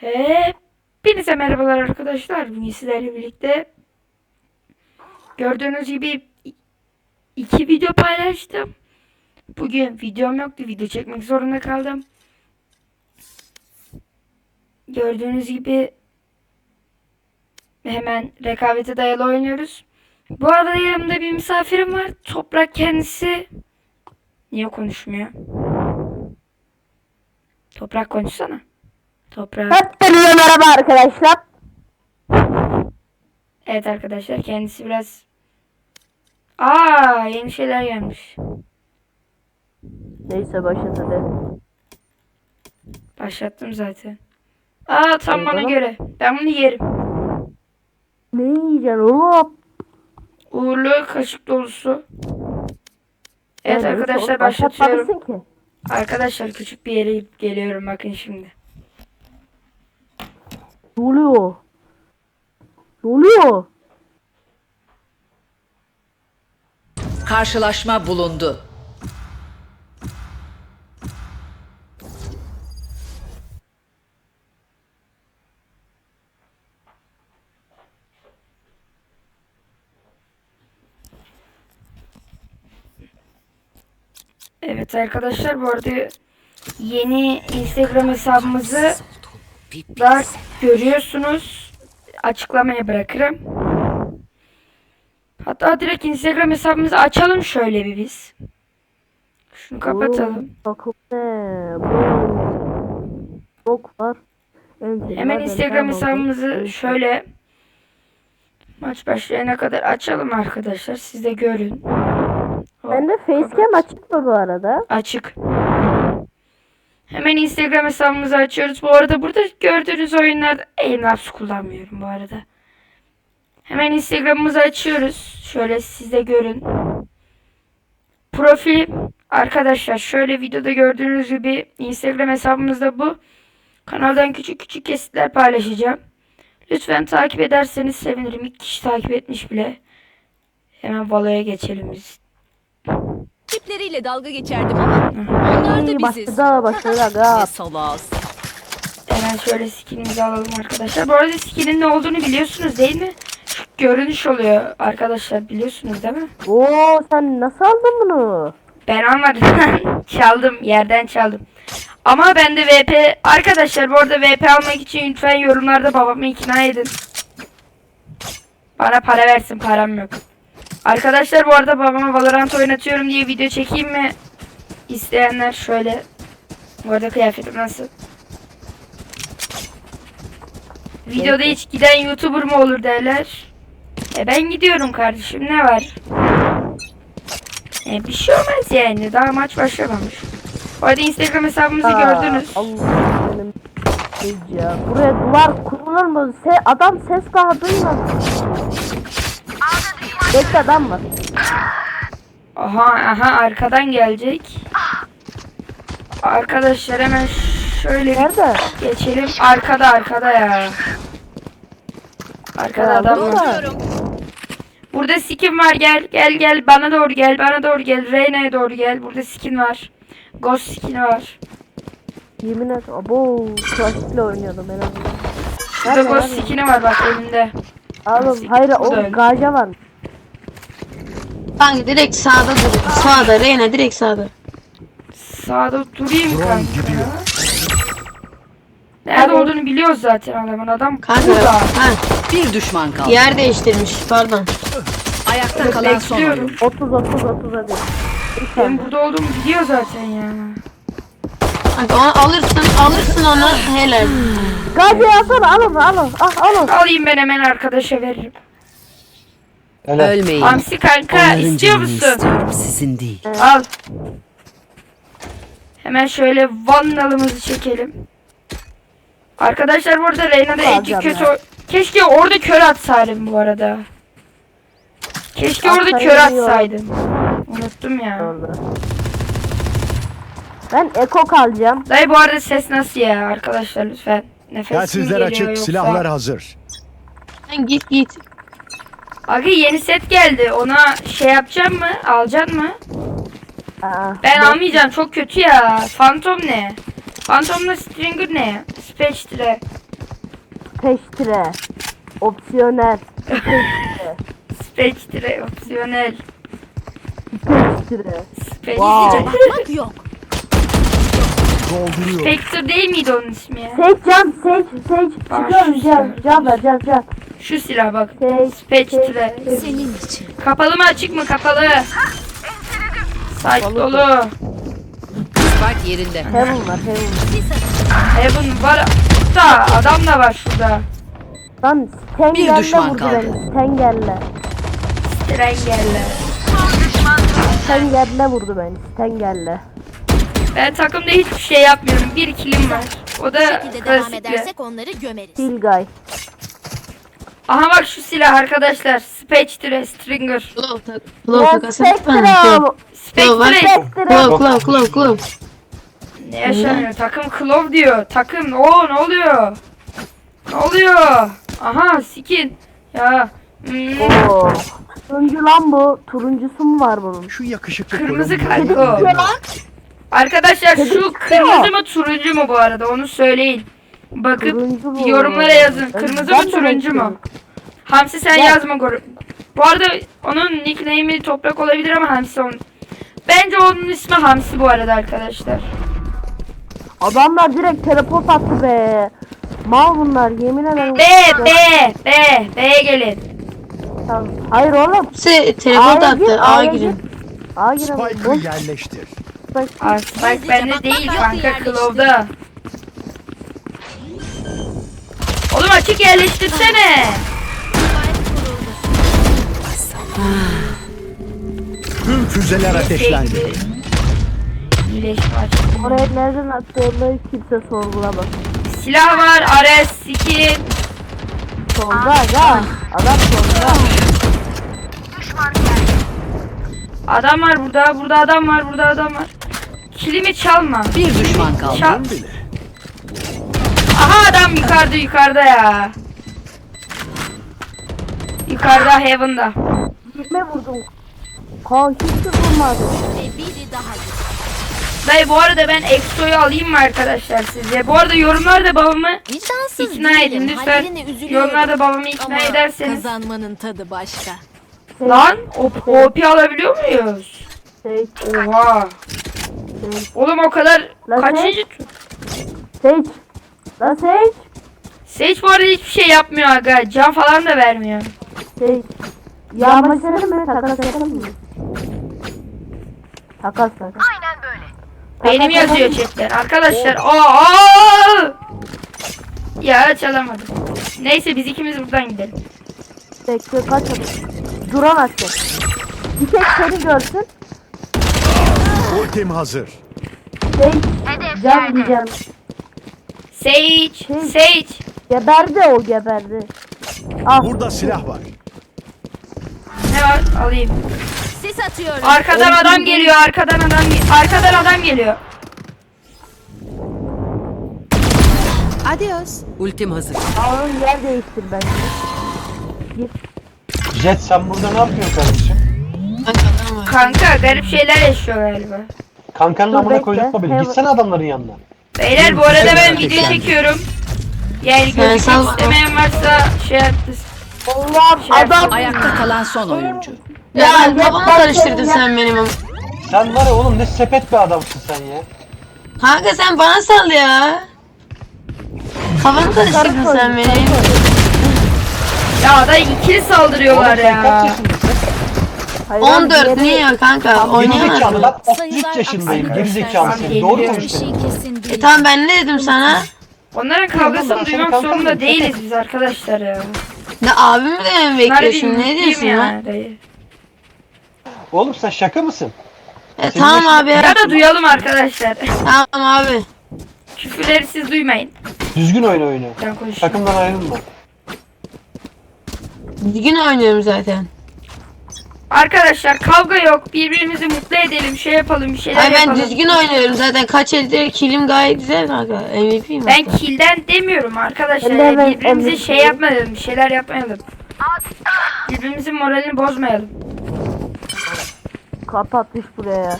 Hepinize merhabalar arkadaşlar. Bugün sizlerle birlikte gördüğünüz gibi iki video paylaştım. Bugün videom yoktu. Video çekmek zorunda kaldım. Gördüğünüz gibi hemen rekabete dayalı oynuyoruz. Bu arada yanımda bir misafirim var. Toprak kendisi niye konuşmuyor? Toprak konuşsana. Toprak. Hepinize merhaba arkadaşlar. Evet arkadaşlar kendisi biraz Aa yeni şeyler gelmiş. Neyse başladı hadi. Başlattım zaten. Aa tam bana göre. Ben bunu yerim. Ne yiyeceksin oğlum? Uğurlu kaşık dolusu. Evet Yani arkadaşlar başlatıyorum. ki. Arkadaşlar küçük bir yere geliyorum bakın şimdi. Ne oluyor? Ne oluyor? Karşılaşma bulundu. Evet arkadaşlar bu arada yeni Instagram hesabımızı da görüyorsunuz. Açıklamaya bırakırım. Hatta direkt Instagram hesabımızı açalım şöyle bir biz. Şunu kapatalım. Bok var. En Hemen Instagram ben hesabımızı şöyle maç başlayana kadar açalım arkadaşlar. Siz de görün. Hop, Bende facecam açık mı bu arada? açık. Hemen Instagram hesabımızı açıyoruz. Bu arada burada gördüğünüz oyunlarda Aimlabs kullanmıyorum bu arada. Hemen Instagram'ımızı açıyoruz. Şöyle siz görün. Profilim arkadaşlar şöyle videoda gördüğünüz gibi Instagram hesabımızda bu. Kanaldan küçük küçük kesitler paylaşacağım. Lütfen takip ederseniz sevinirim. İlk kişi takip etmiş bile. Hemen Valo'ya geçelim biz. Tipleriyle dalga geçerdim ama onlar da biziz. Başladı başladı Ne aga. salaz. Hemen şöyle skinimizi alalım arkadaşlar. Bu arada skinin ne olduğunu biliyorsunuz değil mi? Şu görünüş oluyor arkadaşlar biliyorsunuz değil mi? Oo sen nasıl aldın bunu? Ben almadım. çaldım. Yerden çaldım. Ama ben de VP... Arkadaşlar bu arada VP almak için lütfen yorumlarda babamı ikna edin. Bana para versin. Param yok. Arkadaşlar bu arada babama Valorant oynatıyorum diye video çekeyim mi? İsteyenler şöyle. Bu arada kıyafetim nasıl? Videoda hiç giden YouTuber mı olur derler. E ben gidiyorum kardeşim ne var? E, bir şey olmaz yani. Daha maç başlamamış. Bu arada Instagram hesabımızı Aa, gördünüz. Allah benim kız ya. Buraya duvar kurulur mu? Se adam ses daha duymadı. Bekle adam var. Aha aha arkadan gelecek. Arkadaşlar hemen şöyle Nerede? geçelim. Arkada arkada ya. Arkada Ya, adam burada. var. Burada skin var gel gel gel bana doğru gel bana doğru gel Reyna'ya doğru gel. Burada skin var. Ghost skin var. Yemin et. Abo klasikle oynuyordum en azından. Burada Nerede, ghost nerede? skin'i var bak elimde. Oğlum hayır Bu da öyle. o gaja var. Kanka direkt sağda dur. Sağda Reyna direkt sağda. Sağda durayım kanka. Nerede olduğunu biliyoruz zaten adamın. Adam Kanka burada. ha, Bir düşman kaldı. yer değiştirmiş pardon. Ayakta kalan son Bekliyorum. oyuncu. 30 30 30 hadi. Benim burada olduğumu biliyor zaten ya. Kanka onu alırsın alırsın onu helal. Gaja yazsana al onu al onu. Ah al onu. Alayım ben hemen arkadaşa veririm. Ölmeyin. Hamsi kanka istiyor musun? sizin değil. Al. Hemen şöyle vandalımızı çekelim. Arkadaşlar bu arada Reyna'da en Alacağım kötü... ya. Keşke orada kör atsaydım bu arada. Keşke orada kör Atsaydım. atsaydım. Unuttum ya. Ben ekok alacağım. Dayı bu arada ses nasıl ya arkadaşlar lütfen. Nefes mi Telsizler geliyor açık, yoksa- silahlar hazır. Sen git git. Aga yeni set geldi. Ona şey yapacağım mı? Alacak mı? Aa, Ben almayacağım. Çok kötü ya. Phantom ne? Phantom'la Stringer ne? Spectre. Peştire. Opsiyonel. Spectre opsiyonel. Peştire. Spectre. Wow. Yok. Spectre değil miydi onun ismi ya? Seç can seç seç. Çıkıyorum. Can ver can can. Şu silah bak. Spectre. Senin için. Kapalı mı açık mı kapalı? Site dolu. Spike yerinde. Heaven var heaven. Heaven var. Da adam da var şurada. Lan Bir Stengel'le düşman vurdu kaldı. beni. Stengel'le. Strenger'le. Stengel'le vurdu beni. Stengel'le. Ben takımda hiçbir şey yapmıyorum. Bir kilim var. O Bu da şekilde devam edersek onları gömeriz. Steel guy. Aha bak şu silah arkadaşlar. Spectre Stringer. Klov tak. Klov takasın. Spectre. Spectre. Klov klov klov klov. Ne yaşanıyor? Takım Klov diyor. Takım. Oo ne oluyor? Ne oluyor? Aha skin. Ya. Hmm, Oo. Turuncu lan bu. Turuncusu mu var bunun? Şu yakışıklı Kırmızı kanka o. Arkadaşlar şu kırmızı mı turuncu mu bu arada onu söyleyin. Bakıp Turuncu bu. yorumlara yazın. Ben- Kırmızı ben mı de turuncu mu? bekliyorum. Hamsi sen Ya- yazma. gor- Bu arada onun nickname'i toprak olabilir ama Hamsi onun. Bence onun ismi Hamsi bu arada arkadaşlar. Adamlar direkt teleport attı be. Mal bunlar yemin ederim. B, B, B, B'ye gelin. Tamam. Hayır oğlum. Se teleport A'ya gir, attı. A A'ya girin. gir. A girin. Spike'ı Boş yerleştir. bak. Aa, Spike bende değil kanka. Clove'da. Oğlum açık yerleştirsene. Tüm füzeler ateşlendi. İyileşme açık. Oraya nereden attığını kimse sorgulamaz. Silah var, Ares, skin. Solda aga. Adam solda. Adam var burada, burada adam var, burada adam var. Kilimi çalma. Bir düşman kaldı. Çal. Adam yukarıda yukarıda ya. Yukarıda Heaven'da. Kime vurdum? Kaan hiç de vurmadı. Ve biri daha. Dayı bu arada ben Exo'yu alayım mı arkadaşlar sizce? Bu arada yorumlarda babamı Vicdansız ikna edin lütfen. Yorumlarda babamı ikna Ama ederseniz. kazanmanın tadı başka. Lan o OP alabiliyor muyuz? Oha. Oğlum o kadar Lan kaçıncı? Seç. Lan seç. Sage bu arada hiçbir şey yapmıyor aga. Can falan da vermiyor. Seç. Yağmacını mı? Takas yapalım mı? Takas takas. Benim yazıyor chatten. Arkadaşlar aa! Ya çalamadım. Neyse biz ikimiz buradan gidelim. Bekle kaç Duran açacak. Bir tek seni görsün. Ultim hazır. Seç. Can diyeceğim. Sage, Sage. Geberdi o geberdi. Al. Burada silah var. Ne var? Alayım. Sis atıyorum. Arkadan adam geliyor. Arkadan adam arkadan adam geliyor. Adios. Ultim hazır. Ağın yer değiştir bence. Jet sen burada ne yapıyorsun kardeşim? Kanka adam var. Kanka garip şeyler yaşıyor galiba. Kankanın amına bekle, koydurtma beni. Gitsene adamların yanına. Beyler bu arada ben video çekiyorum. Yani Sen gözükmek sal- istemeyen varsa şey yaptı. Allah'ım Şey adam. Ayakta kalan son oyuncu. Ya Ya, kafamı ya, karıştırdın ya. sen benim ama. Sen var ya oğlum ne sepet bir adamsın sen ya. Kanka sen bana sal ya. Kafamı karıştırdın sen benim. Ya da ikili saldırıyorlar Oğlum sen kaç ya. yaşındasın? Hayır, abi, 14 yeri- niye ya kanka? Oynayamaz Gerizekalı mı? lan. Sayılar 33 yaşındayım. aksini Gerizekalı göstersin. seni. Doğru Bir şey kesin değil. E tamam ben ne dedim sana? Onların kavgasını duymak zorunda değiliz biz arkadaşlar ya. Ne abimi de mi Bunlar bekliyorsun? Ne diyorsun lan? dayı. Oğlum sen şaka mısın? E Senin tamam yaşın- abi. Ya da duyalım arkadaşlar. Tamam abi. Küfürleri siz duymayın. Düzgün oyna oyunu. Ben konuşayım. Takımdan ayrılma. Düzgün oynuyorum zaten. Arkadaşlar kavga yok. Birbirimizi mutlu edelim. Şey yapalım. Bir şeyler Ay ben yapalım. düzgün oynuyorum zaten. Kaç elde kilim gayet güzel kanka. MVP'yim Ben hatta. kilden demiyorum arkadaşlar. Ben de ben Birbirimize MVP. şey yapmayalım. Bir şeyler yapmayalım. Birbirimizin moralini bozmayalım. Kapatmış buraya.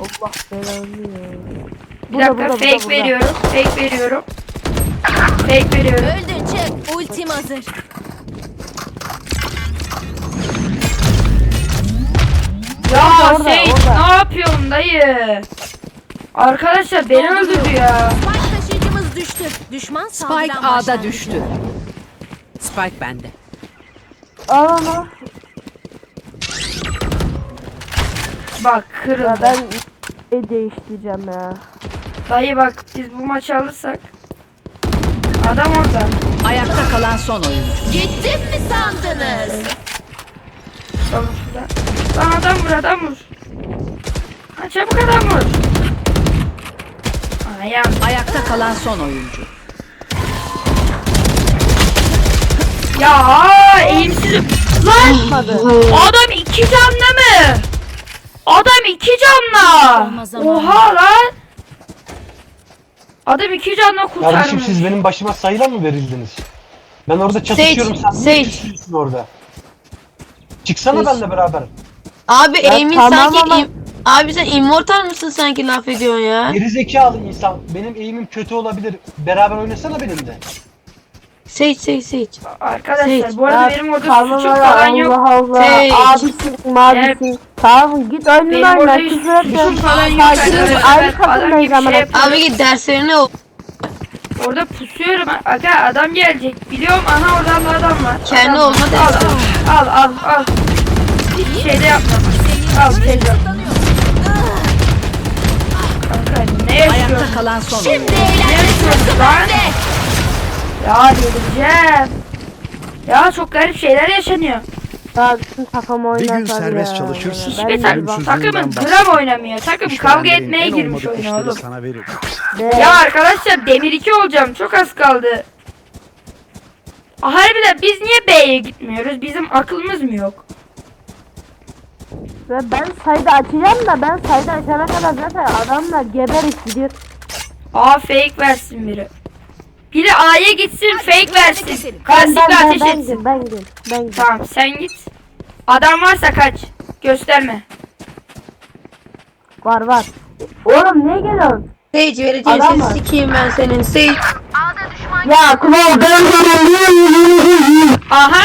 Allah belanı ya. Bir Burada, dakika burada, fake burada, burada. veriyorum. Fake veriyorum. Fake veriyorum. Öldün çık. Ultim hazır. Ya orada, Seyit orada. ne yapıyorsun dayı? Arkadaşlar beni öldürdü ya. Spike taşıyıcımız düştü. Düşman Spike A'da düştü. Spike bende. Al onu. Bak Ya kırıldı. ben şey değiştireceğim ya. Dayı bak biz bu maçı alırsak. Adam orada. Ayakta kalan son oyuncu. Gittim mi sandınız? Şurada. Lan adam vur adam vur. Ha çabuk adam vur. Yan. Ayakta kalan son oyuncu. Ya eğimsizim. Lan adam iki canlı mı? Adam iki canlı. Oha lan. Adam iki canla kurtarmış. Kardeşim siz benim başıma sayıla mı verildiniz? Ben orada çatışıyorum Sage, sen Sage. orada? Çıksana Sage. benimle beraber. Abi Ya Emin tamam sanki ama- im- Abi sen immortal mısın sanki laf ediyorsun ya? Geri zekalı insan. Benim eğimim kötü olabilir. Beraber oynasana benimle. Sage Sage Sage. Arkadaşlar bu arada benim orada tamam suçum falan yok. Allah Allah. Şey- Abisin, abisin. Tamam git Benim oyna. orada Küfür suçum etme. falan yok. Sakin ol. arkadaşlar. Ben adam gibi amına şey yapıyorum. Abi git derslerine ol. Orada pusuyorum. Aga adam gelecek. Biliyorum ana oradan da adam var. Kendi Adam- olma dersi. Al al al. Hiç şey de yapma. Al teyze. Kanka ne Ayakta yaşıyorsun? kalan son Şimdi. Ne eğlenme yaşıyorsun sırası lan? bende. Ya delireceğim. Ya çok garip şeyler yaşanıyor. Ya bütün takım oynar Bir gün serbest çalışırsın. Ben Hiçbir de tak bak- takımın gram oynamıyor. Takım kavga etmeye girmiş oyuna oğlum. sana veririm. Ya arkadaşlar demir 2 olacağım. Çok az kaldı. Harbiden biz niye B'ye gitmiyoruz? Bizim aklımız mı yok? Ve ben sayda açacağım da ben sayda açana kadar zaten adamlar geberip gidiyor. A fake versin biri. Biri A'ya gitsin fake versin. Klasikle ben ben ateş ben etsin. ben gideyim ben gideyim. Tamam sen git. Adam varsa kaç. Gösterme. Var var. Oğlum niye geliyorsun? Sage vereceğim Adam seni sikeyim ben senin. Sage. Ya Kulağı ben Aha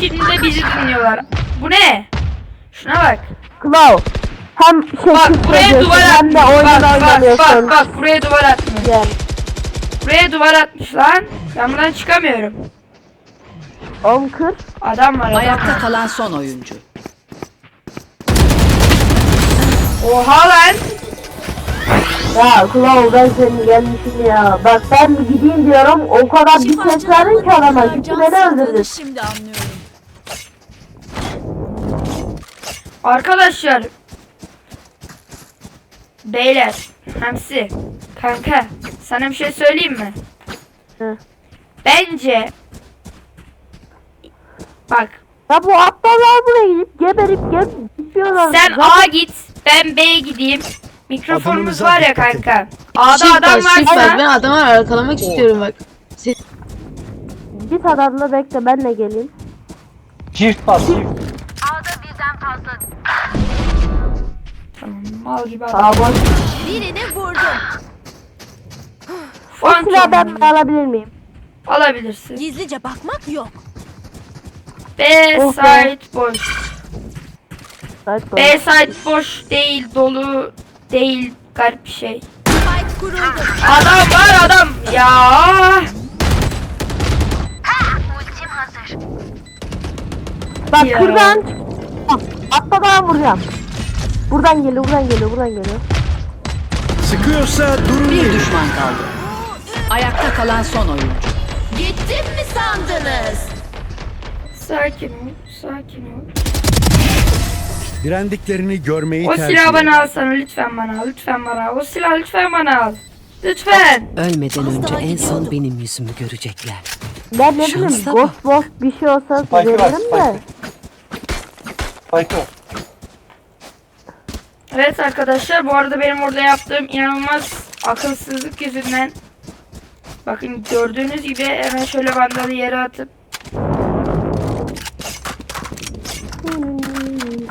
şimdi de bizi dinliyorlar. Bu ne? Şuna bak. Kulağı. Hem şey Bak buraya duvar hem de oyun Bak bak oynamıyorsun. bak bak buraya duvar atmış. Gel. Buraya duvar atmış lan. Ben buradan çıkamıyorum. Oğlum kır. Adam var adam. Ayakta kalan son oyuncu. Oha lan. Ya Kulağı ben senin gelmişim ya. Bak ben bir gideyim diyorum o kadar bir ses verdin ki adama. Gitti beni öldürdü. Şimdi anlıyorum. Arkadaşlar. Beyler. Hamsi. Kanka. Sana bir şey söyleyeyim mi? Hı. Bence. Bak. Ya bu aptallar buraya gidip geberip gidiyorlar. Sen A git. Ben B'ye gideyim. Mikrofonumuz var ya kanka. A'da Shift adam bas, shift bas. Ben adamı arkalamak istiyorum bak. Git adamla bekle ben de geleyim. Çift bas çift. Tamam, mal gibi adam. Aa boş. Birini vurdum. Phantom ben alabilir miyim? alabilirsin. Gizlice bakmak yok. B Oh be. boş. Evet, B side boş değil, dolu değil, garip bir şey. Spike kuruldu. Adam var adam. Ya. Bak Ya. kırdan Atla daha vuracağım. Buradan geliyor, buradan geliyor, buradan geliyor. Sıkıyorsa durun Bir derim. düşman kaldı. Ayakta kalan son oyuncu. Gittim mi sandınız? Sakin ol, sakin ol. Direndiklerini görmeyi O tercih silahı bana alsana lütfen bana al, lütfen bana al. O silahı lütfen bana al. Lütfen. Ölmeden Az önce en son benim yüzümü görecekler. Ben ne bileyim, Şansa ghost ghost bir şey olsa Spike'ı ver, söylerim de. Spike'ı. Spike'ı. Evet arkadaşlar bu arada benim orada yaptığım inanılmaz akılsızlık yüzünden bakın gördüğünüz gibi hemen şöyle vandalı yere atıp